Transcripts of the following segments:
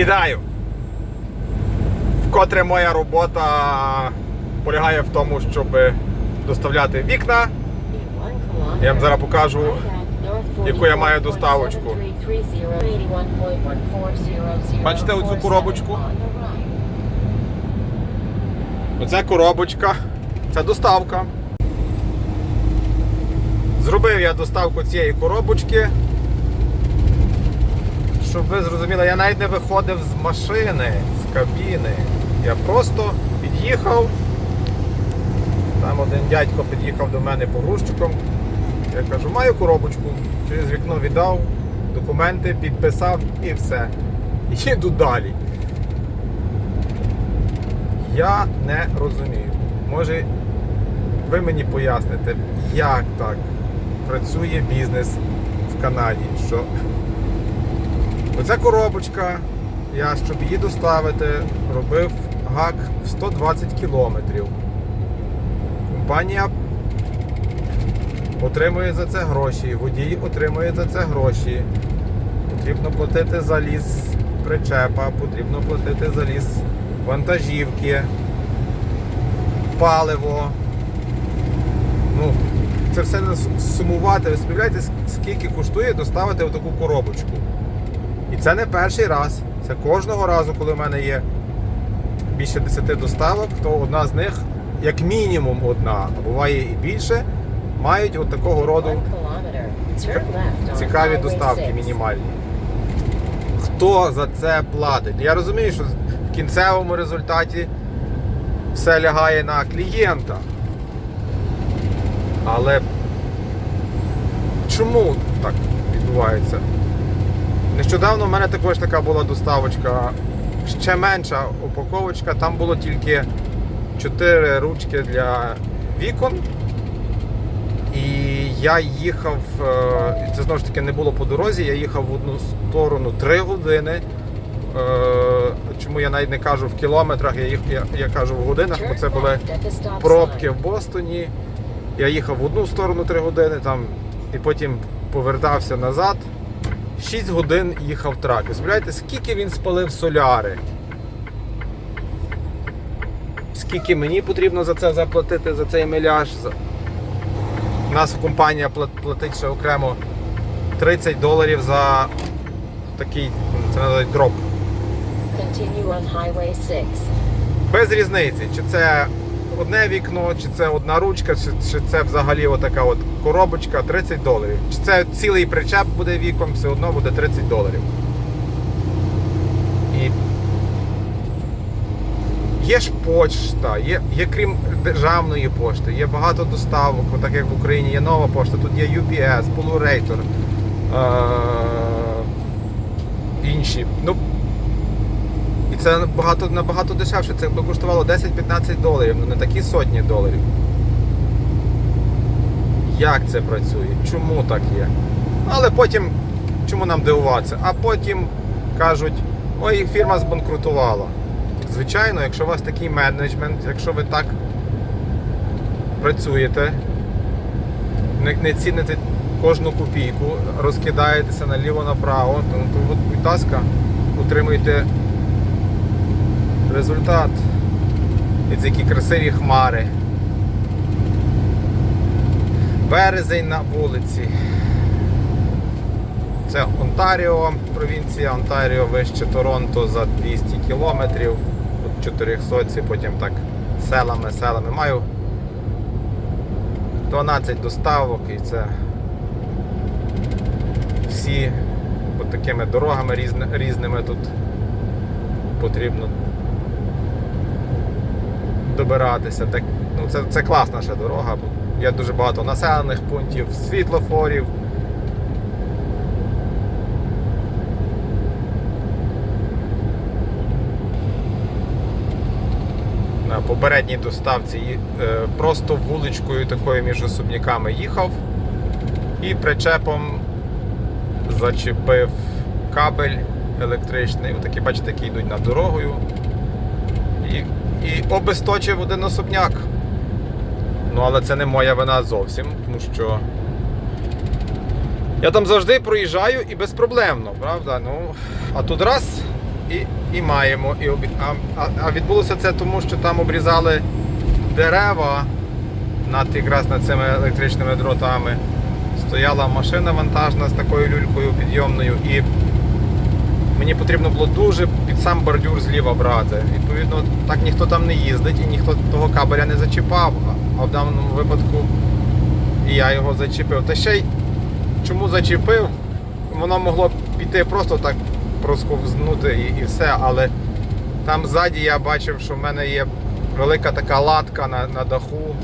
Вітаю! Вкотре моя робота полягає в тому, щоб доставляти вікна. Я вам зараз покажу, яку я маю доставочку. Бачите оцю коробочку? Оця коробочка, це доставка. Зробив я доставку цієї коробочки. Щоб ви зрозуміли, я навіть не виходив з машини, з кабіни. Я просто під'їхав. Там один дядько під'їхав до мене погрузчиком. Я кажу, маю коробочку. Через вікно віддав, документи підписав і все. Їду далі. Я не розумію. Може, ви мені поясните, як так працює бізнес в Канаді, що оця коробочка, я, щоб її доставити, робив гак в 120 кілометрів. Компанія отримує за це гроші, водій отримує за це гроші. Потрібно платити за ліс причепа, потрібно платити за ліс вантажівки, паливо. Ну, це все сумувати. Ви скільки коштує доставити отаку коробочку. І це не перший раз. Це кожного разу, коли в мене є більше 10 доставок, то одна з них, як мінімум одна, а буває і більше, мають от такого роду цікаві доставки мінімальні. Хто за це платить? Я розумію, що в кінцевому результаті все лягає на клієнта. Але чому так відбувається? Нещодавно в мене також така була доставочка, ще менша упаковочка, там було тільки 4 ручки для вікон. І я їхав, е, це знову ж таки не було по дорозі, я їхав в одну сторону 3 години. Е, Чому я навіть не кажу в кілометрах, я, їх, я, я кажу в годинах, бо це були пробки в Бостоні. Я їхав в одну сторону 3 години там, і потім повертався назад. 6 годин їхав трак. Уявляєте, скільки він спалив соляри? Скільки мені потрібно за це заплатити, за цей миляж? У нас компанія платить ще окремо 30 доларів за такий це називають дроп. Continue on Highway 6. Без різниці, чи це одне вікно, чи це одна ручка, чи, чи це взагалі отака от коробочка 30 доларів. Чи це цілий причеп буде віком, все одно буде 30 доларів. І є ж почта, є, є крім державної пошти, є багато доставок, так як в Україні є нова пошта, тут є UPS, Polurator, е- інші. Ну, це набагато, набагато дешевше. Це би коштувало 10-15 доларів, ну не такі сотні доларів. Як це працює? Чому так є? Але потім, чому нам дивуватися? А потім кажуть, ой, фірма збанкрутувала. Звичайно, якщо у вас такий менеджмент, якщо ви так працюєте, не, не ціните кожну копійку, розкидаєтеся наліво-направо, то будь ласка, утримуйте результат. Ці які красиві хмари. Березень на вулиці. Це Онтаріо, провінція Онтаріо вище Торонто за 200 кілометрів. Тут 400, потім так селами, селами. Маю 12 доставок і це всі от такими дорогами різними тут потрібно добиратися. Так, ну, це, це класна ще дорога. Є дуже багато населених пунктів, світлофорів. На попередній доставці е, просто вуличкою такою між особняками їхав і причепом зачепив кабель електричний. Отакі, бачите, які йдуть над дорогою. І, і обесточив один особняк. Ну, але це не моя вина зовсім, тому що я там завжди проїжджаю і безпроблемно, правда? Ну, а тут раз і, і маємо. І, обі- а, а, відбулося це тому, що там обрізали дерева над якраз над цими електричними дротами. Стояла машина вантажна з такою люлькою підйомною, і мені потрібно було дуже під сам бордюр зліва брати. Відповідно, так ніхто там не їздить і ніхто того кабеля не зачіпав. А в даному випадку і я його зачепив. Та ще й чому зачепив? Воно могло піти просто так просковзнути і, і все, але там ззаді я бачив, що в мене є велика така латка на, на даху.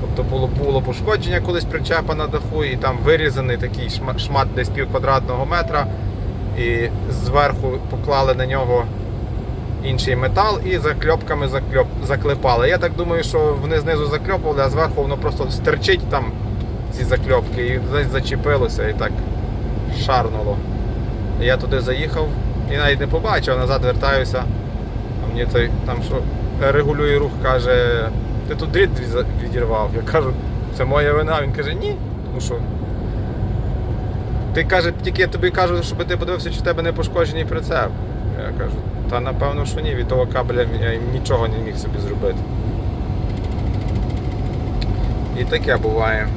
Тобто було, було пошкодження колись причепа на даху, і там вирізаний такий шма- шмат десь пів квадратного метра. І зверху поклали на нього інший метал і закльопками закльоп, заклепали. Я так думаю, що вони знизу закльопували, а зверху воно просто стерчить там ці закльопки і десь зачепилося і так шарнуло. Я туди заїхав і навіть не побачив, назад вертаюся. А мені той там що регулює рух, каже, ти тут дріт відірвав. Я кажу, це моя вина. Він каже, ні. Тому що. Ти каже, тільки я тобі кажу, щоб ти подивився, чи в тебе не пошкоджений прицеп. Я кажу, та напевно, що ні, від того кабеля я нічого не міг собі зробити. І таке буває.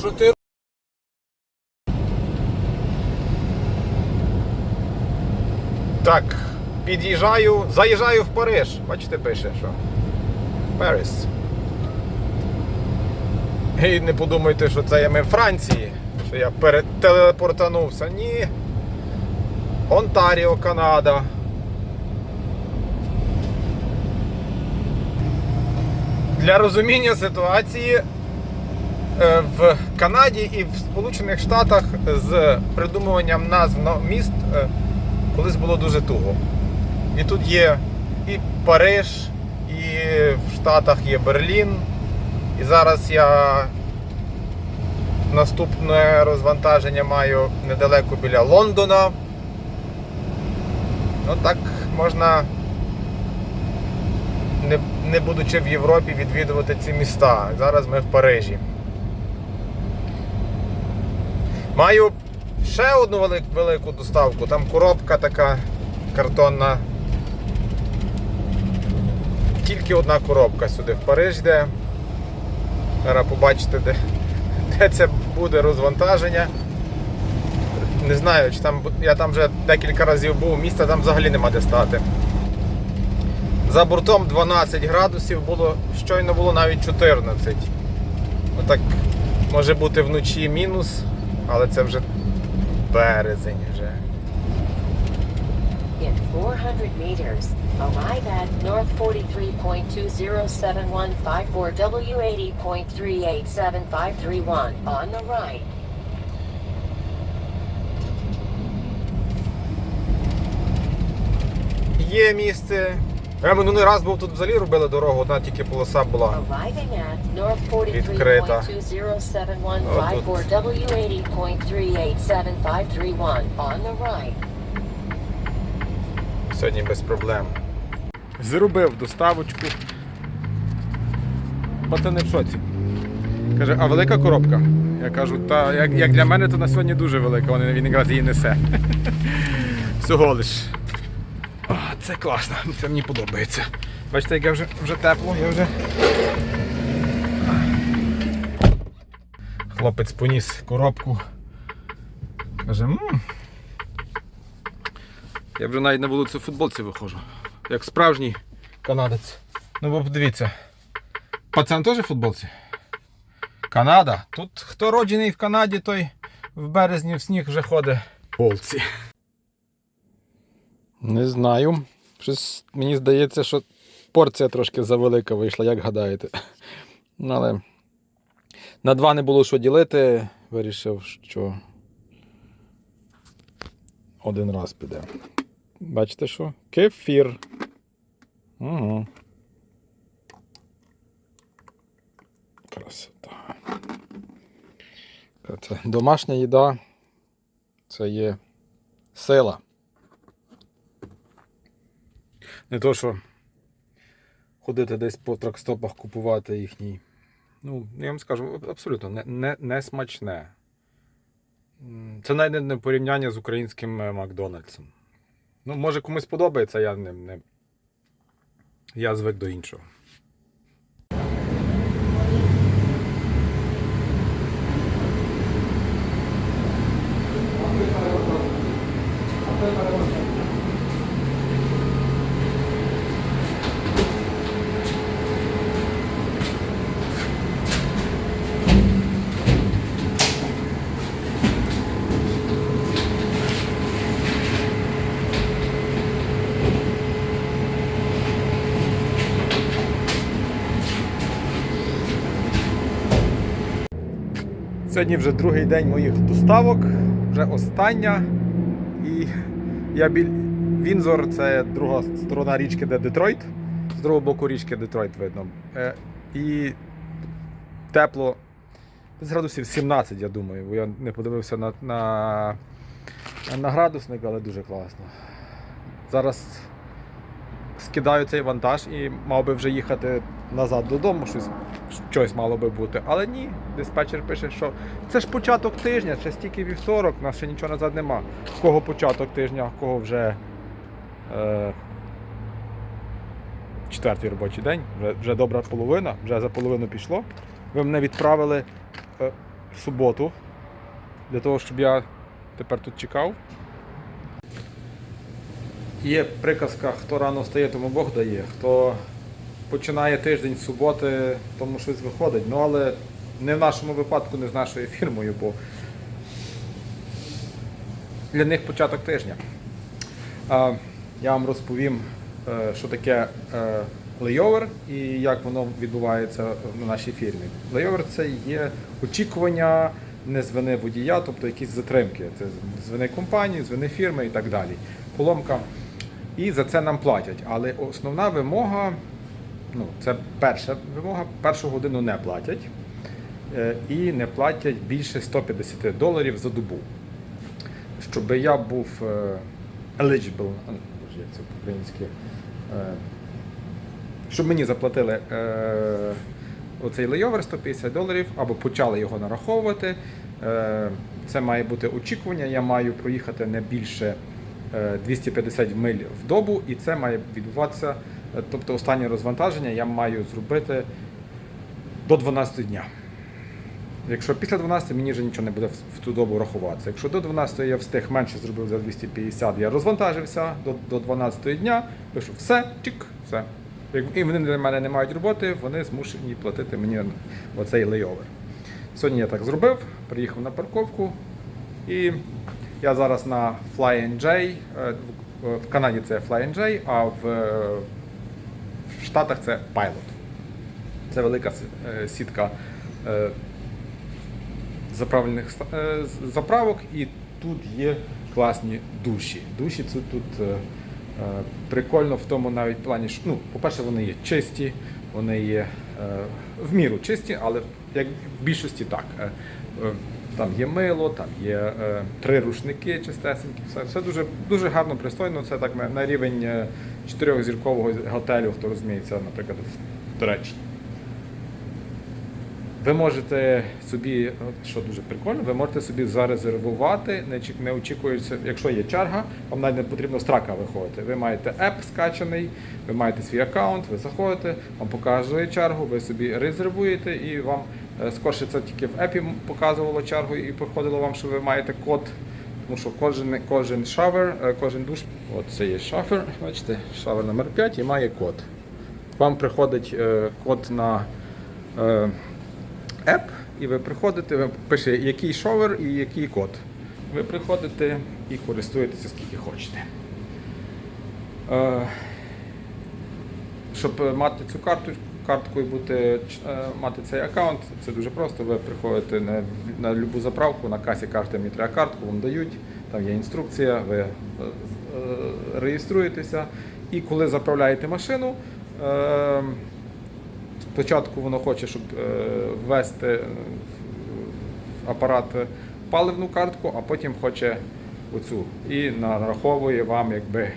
Що ти Так, під'їжджаю, заїжджаю в Париж. Бачите, пише, що. Paris. І не подумайте, що це я ми в Франції, що я перетелепортанувся. Ні. Онтаріо, Канада. Для розуміння ситуації е, в Канаді і в Сполучених Штатах з придумуванням назв міст е, колись було дуже туго. І тут є і Париж, і в Штатах є Берлін. І зараз я наступне розвантаження маю недалеко біля Лондона. Ну так можна, не, не будучи в Європі, відвідувати ці міста. Зараз ми в Парижі. Маю ще одну велик- велику доставку. Там коробка така картонна. Тільки одна коробка сюди в Париж йде. Зараз побачите, де, де це буде розвантаження. Не знаю, чи там я там вже декілька разів був, місця там взагалі нема де стати. За бортом 12 градусів було, щойно було навіть 14. Отак може бути вночі мінус, але це вже березень вже. In 400 meters, arrive at North 43.207154 W80.387531 on the right. Є місце. Я минулий раз був тут взагалі робили дорогу, одна тільки полоса була. Відкрита. 43.207154 W80.387531 on the right. Сьогодні без проблем. Зробив доставочку. Пацани в шоці. Каже, а велика коробка? Я кажу, та як, як для мене, то на сьогодні дуже велика, Вони- він якраз її несе. Всього лиш. О, це класно, це мені подобається. Бачите, як я вже, вже тепло, я вже. Хлопець поніс коробку. Каже, мм. Я вже навіть на вулицю в футболці виходжу. Як справжній канадець. Ну бо подивіться. Пацан теж в футболці? Канада. Тут хто роджений в Канаді, той в березні в сніг вже ходить футболці. Не знаю. Щось мені здається, що порція трошки завелика вийшла, як гадаєте. Але на два не було що ділити. Вирішив, що один раз піде. Бачите що? Кефір. Угу. Красота. Це домашня їда. Це є сила. Не то, що ходити десь по тракстопах купувати їхній. Ну, я вам скажу, абсолютно не, не, не смачне. Це навіть не порівняння з українським е, Макдональдсом. Ну, може комусь подобається, я не, не. Я звик до іншого. Сьогодні вже другий день моїх доставок, вже остання. І я біль Вінзор це друга сторона річки, де Детройт. З другого боку річки Детройт видно. Е, І тепло. Десь градусів 17, я думаю, бо я не подивився на, на, на градусник, але дуже класно. Зараз скидаю цей вантаж і мав би вже їхати назад додому, щось, щось мало би бути. Але ні, диспетчер пише, що це ж початок тижня, це ж тільки вівторок, у нас ще нічого назад нема. В кого початок тижня, в кого вже е, четвертий робочий день, вже, вже добра половина, вже за половину пішло. Ви мене відправили е, в суботу для того, щоб я тепер тут чекав. Є приказка, хто рано встає, тому Бог дає. Хто починає тиждень з суботи, тому щось виходить. Ну але не в нашому випадку, не з нашою фірмою, бо для них початок тижня. Я вам розповім, е, що таке лейовер і як воно відбувається на нашій фірмі. Лейовер це є очікування не з вини водія, тобто якісь затримки. Це з вини компанії, з вини фірми і так далі. Поломка. І за це нам платять. Але основна вимога, ну, це перша вимога, першу годину не платять. Е, І не платять більше 150 доларів за добу. Щоб я був е, eligible, як це по-українськи, е, щоб мені заплатили оцей лейовер 150 доларів або почали його нараховувати. Це має бути очікування. Я маю проїхати не більше 250 миль в добу, і це має відбуватися. е, Тобто останнє розвантаження я маю зробити до 12 дня. Якщо після 12 мені вже нічого не буде в- ту добу рахуватися. Якщо до 12 я встиг менше зробив за 250, я розвантажився до, до 12 дня, пишу все, чик, все. І вони для мене не мають роботи, вони змушені платити мені оцей лейовер. Сьогодні я так зробив, приїхав на парковку і я зараз на Fly J. е, В Канаді це Fly J, а в, е, в Штатах це Pilot. Це велика е, сітка заправлених заправок, і тут є класні душі. Душі це тут прикольно в тому навіть плані, що ну, по-перше, вони є чисті, вони є в міру чисті, але як в більшості так. Там є мило, там є е, три рушники чистесенькі, все, все дуже, дуже гарно, пристойно. Це так на, на рівень е, чотирьохзіркового готелю, хто розуміється, наприклад, в Туреччині. Ви можете собі, що дуже прикольно, ви можете собі зарезервувати, не очікуючи, якщо є черга, вам навіть не потрібно з трака виходити. Ви маєте еп скачаний, ви маєте свій аккаунт, ви заходите, вам показує чергу, ви собі резервуєте і вам скорше це тільки в епі показувало чергу і приходило вам, що ви маєте код. Тому що кожен, кожен шавер, е, кожен душ, от це є шафер, бачите, шавер номер 5 і має код. Вам приходить е, код на е, еп, і ви приходите, ви пише, який шовер і який код. Ви приходите і користуєтеся скільки хочете. Е, щоб е, мати цю карту, картку і бути, е, мати цей аккаунт, це дуже просто. Ви приходите на, на любу заправку, на касі кажете, мені треба картку, вам дають, там є інструкція, ви е, е, реєструєтеся. І коли заправляєте машину, Спочатку воно хоче, щоб ввести в апарат паливну картку, а потім хоче оцю. І нараховує вам якби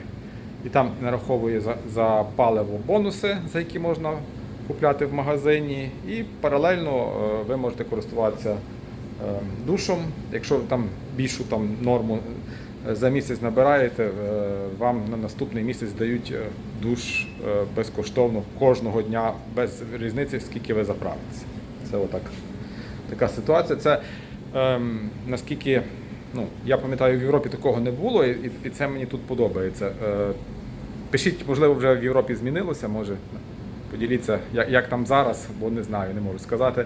і там нараховує за, за паливо бонуси, за які можна купляти в магазині. І паралельно е, ви можете користуватися е, душом. Якщо там більшу там, норму е, за місяць набираєте, е, вам на наступний місяць дають душ безкоштовно кожного дня, без різниці, скільки ви заправитеся. Це отак. Така ситуація. Це ем, наскільки ну, я пам'ятаю, в Європі такого не було, і, і це мені тут подобається. Е, пишіть, можливо, вже в Європі змінилося, може поділіться, як, як там зараз, бо не знаю, не можу сказати.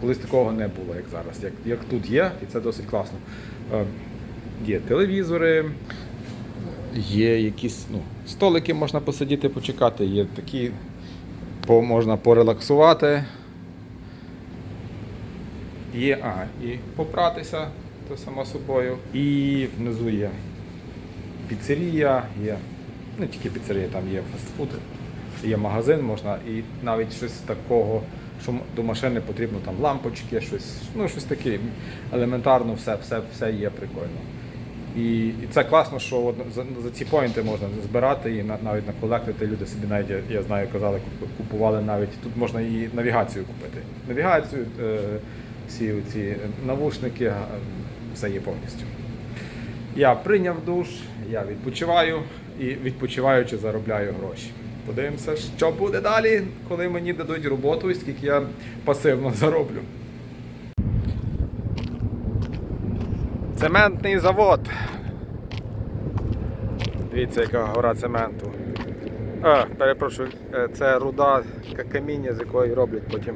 Колись такого не було, як зараз. Як, як тут є, і це досить класно. Е, є телевізори, є якісь ну, столики, можна посидіти, почекати, є такі, по, можна порелаксувати. Є, ага, і попратися, то само собою. І внизу є піцерія, є, не тільки піцерія, там є фастфуд, є магазин, можна і навіть щось такого, що до машини потрібно там лампочки, щось, ну щось таке. Елементарно все, все, все є прикольно. І, і це класно, що от за, за ці поінти можна збирати і на, навіть наколектити. Люди собі навіть, я, я знаю, казали, купували навіть. Тут можна і навігацію купити. Навігацію, е, всі ці навушники, все є повністю. Я прийняв душ, я відпочиваю і відпочиваючи заробляю гроші. Подивимося, що буде далі, коли мені дадуть роботу і скільки я пасивно зароблю. Цементний завод. Дивіться, яка гора цементу. А, перепрошую, е, це руда каміння, з якої роблять потім.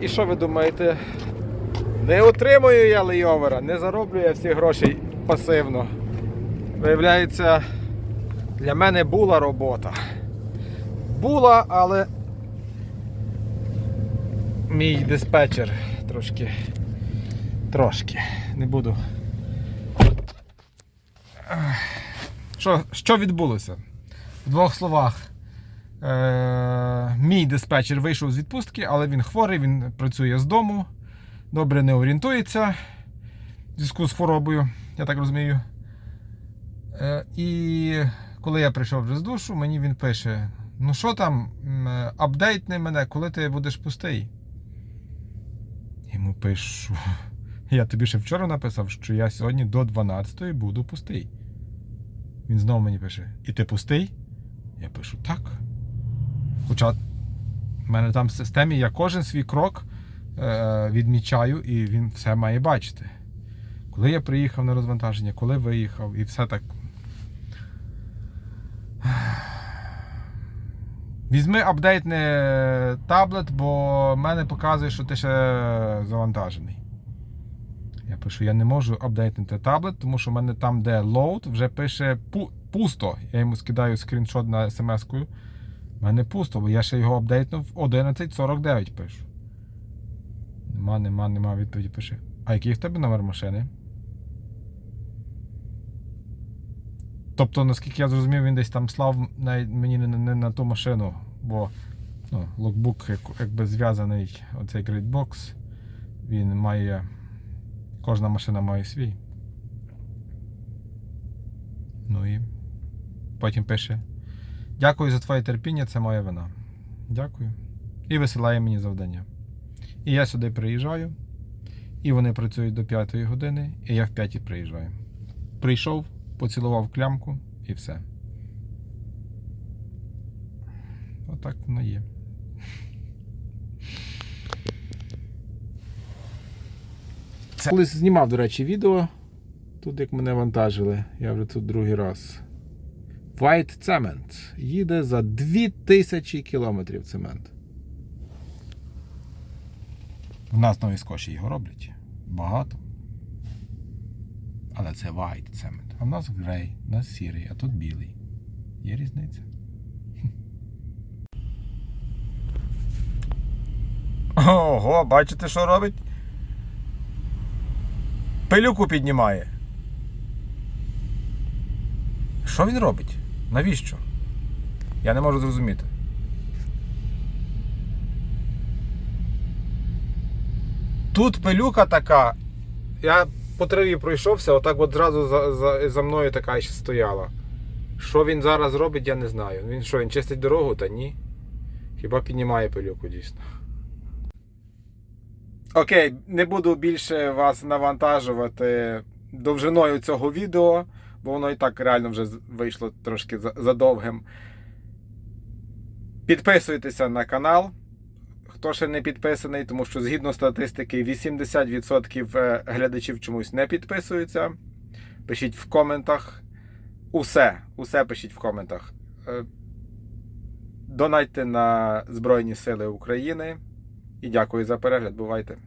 І що ви думаєте? Не отримую я лейовера, не зароблю я всі гроші пасивно. Виявляється, для мене була робота. Була, але мій диспетчер трошки. Трошки. Не буду. Що, що відбулося? В двох словах. Е, мій диспетчер вийшов з відпустки, але він хворий, він працює з дому, добре не орієнтується в зв'язку з хворобою, я так розумію. Е, і коли я прийшов вже з душу, мені він пише: ну що там, апдейтни мене, коли ти будеш пустий? Йому пишу. Я тобі ще вчора написав, що я сьогодні до 12 буду пустий. Він знову мені пише: І ти пустий? Я пишу так. Хоча в мене там в системі я кожен свій крок відмічаю і він все має бачити. Коли я приїхав на розвантаження, коли виїхав, і все так. Візьми апдейтний таблет, бо в мене показує, що ти ще завантажений. Я пишу, я не можу апдейтнути таблет, тому що в мене там, де load, вже пише пусто. Я йому скидаю скріншот на смс-кою. У мене пусто, бо я ще його апдейтнув 11.49 пишу. Нема, нема, нема відповіді пише. А який в тебе номер машини? Тобто, наскільки я зрозумів, він десь там слав мені не, не на ту машину, бо ну, локбук як, якби зв'язаний, оцей грейдбокс, він має. Кожна машина має свій. Ну і потім пише. Дякую за твоє терпіння, це моя вина. Дякую. І висилає мені завдання. І я сюди приїжджаю, і вони працюють до 5 години, і я в 5 приїжджаю. Прийшов, поцілував клямку і все. Отак воно є. Це... Колись знімав, до речі, відео. Тут як мене вантажили, я вже тут другий раз. White Cement їде за 2000 кілометрів цемент. У нас в Новій Скоші його роблять. Багато. Але це White Cement. А в нас грей, у нас сірий, а тут білий. Є різниця. Ого, бачите, що робить? Пилюку піднімає. Що він робить? Навіщо? Я не можу зрозуміти. Тут пилюка така Я по траві пройшовся, отак от зразу за, за, за мною така ще стояла. Що він зараз робить, я не знаю. Він що, він чистить дорогу? Та ні. Хіба піднімає пилюку дійсно. Окей, не буду більше вас навантажувати довжиною цього відео, бо воно і так реально вже вийшло трошки задовгим. Підписуйтеся на канал. Хто ще не підписаний, тому що згідно статистики 80% е, глядачів чомусь не підписуються. Пишіть в коментах. Усе, усе пишіть в коментах. Е, Донайте на Збройні Сили України. І дякую за перегляд. Бувайте!